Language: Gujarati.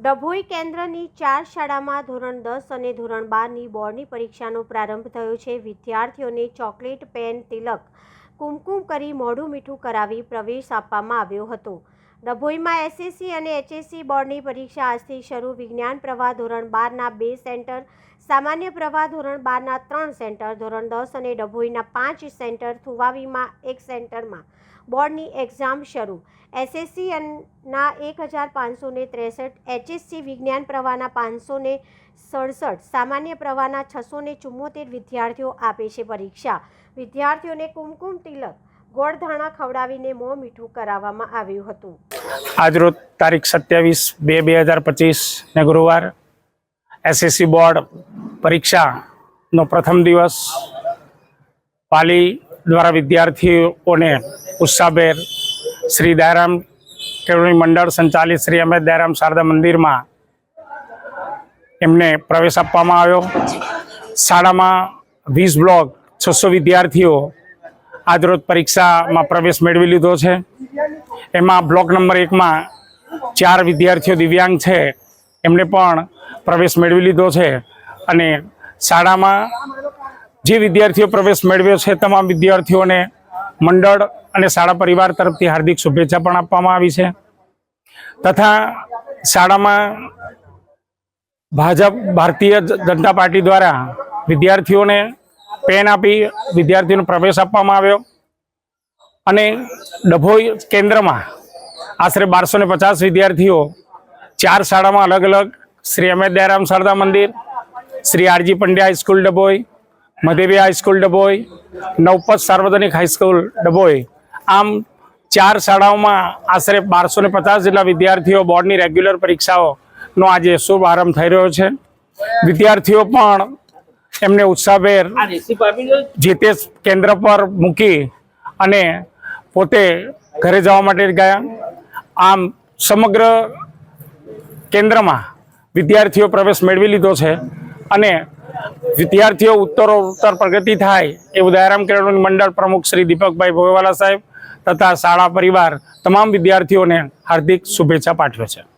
ડભોઈ કેન્દ્રની ચાર શાળામાં ધોરણ દસ અને ધોરણ બારની બોર્ડની પરીક્ષાનો પ્રારંભ થયો છે. વિદ્યાર્થીઓને ચોકલેટ પેન તિલક, કુમકુમ કરી મોઢું મીઠું કરાવી પ્રવેશ આપવામાં આવ્યો હતો. ડભોઈમાં એસએસસી અને એચએસસી બોર્ડની પરીક્ષા આજથી શરૂ. વિજ્ઞાન પ્રવાહ ધોરણ બારના બે સેન્ટર, સામાન્ય પ્રવાહ ધોરણ બારના ત્રણ સેન્ટર, ધોરણ દસ અને ડભોઈના પાંચ સેન્ટર થુવાવીમાં એક સેન્ટરમાં બોર્ડની એક્ઝામ શરૂ. એસએસસી ના એક હજાર પાંચસો ત્રેસઠ એચએસસી વિજ્ઞાન પ્રવાહના પાંચસો સડસઠ, સામાન્ય પ્રવાહના છસો ને વિદ્યાર્થીઓ આપે છે પરીક્ષા. વિદ્યાર્થીઓને કુમકુમ તિલક ગોળધાણા ખવડાવીને મોં મીઠું કરાવવામાં આવ્યું હતું. આજરોજ તારીખ સત્યાવીસ બે બે હજાર પચીસ ને ગુરુવાર એસએસસી બોર્ડ પરીક્ષાનો પ્રથમ દિવસ પાલી દ્વારા વિદ્યાર્થીઓને ઉત્સાહભેર શ્રી દયારામ કેળવણી મંડળ સંચાલિત શ્રી અમેદ દયારામ શારદા મંદિરમાં એમને પ્રવેશ આપવામાં આવ્યો. શાળામાં વીસ બ્લોક છસો વિદ્યાર્થીઓ આજરોજ પરીક્ષામાં પ્રવેશ મેળવી લીધો છે. એમાં બ્લોક નંબર એકમાં ચાર વિદ્યાર્થીઓ દિવ્યાંગ છે. એમને પણ પ્રવેશ મેળવી લીધો છે. અને શાળામાં જે વિદ્યાર્થીઓ પ્રવેશ મેળવ્યો છે, તમામ વિદ્યાર્થીઓને મંડળ અને શાળા પરિવાર તરફથી હાર્દિક શુભેચ્છા પણ આપવામાં આવી છે. તથા શાળામાં ભાજપ, ભારતીય જનતા પાર્ટી દ્વારા વિદ્યાર્થીઓને પેન આપી વિદ્યાર્થીઓને પ્રવેશ આપવામાં આવ્યો. અને ડભોઈ કેન્દ્રમાં આશરે બારસો પચાસ વિદ્યાર્થીઓ ચાર શાળામાં અલગ અલગ શ્રી અમેદ દયારામ શારદા મંદિર, Shri RG Pandya high school Dabhoi મધેવી high school Dabhoi, નવપત સાર્વજનિક હાઈસ્કૂલ ડભોઈ. આમ ચાર શાળાઓમાં આશરે બારસો પચાસ જેટલા વિદ્યાર્થીઓ બોર્ડની રેગ્યુલર પરીક્ષાઓનો આજે શુભ આરંભ થઈ રહ્યો છે. વિદ્યાર્થીઓ પણ એમને ઉત્સાહભેર જે તે કેન્દ્ર પર મૂકી અને પોતે ઘરે જવા માટે ગયા. આમ સમગ્ર કેન્દ્રમાં વિદ્યાર્થીઓ પ્રવેશ મેળવી લીધો છે અને વિદ્યાર્થીઓ ઉત્તરો ઉત્તર પ્રગતિ થાય એવું દયારામ કેળવણી મંડળ પ્રમુખ શ્રી દીપકભાઈ ભોગવાલા સાહેબ તથા શાળા પરિવાર તમામ વિદ્યાર્થીઓને હાર્દિક શુભેચ્છા પાઠવે છે.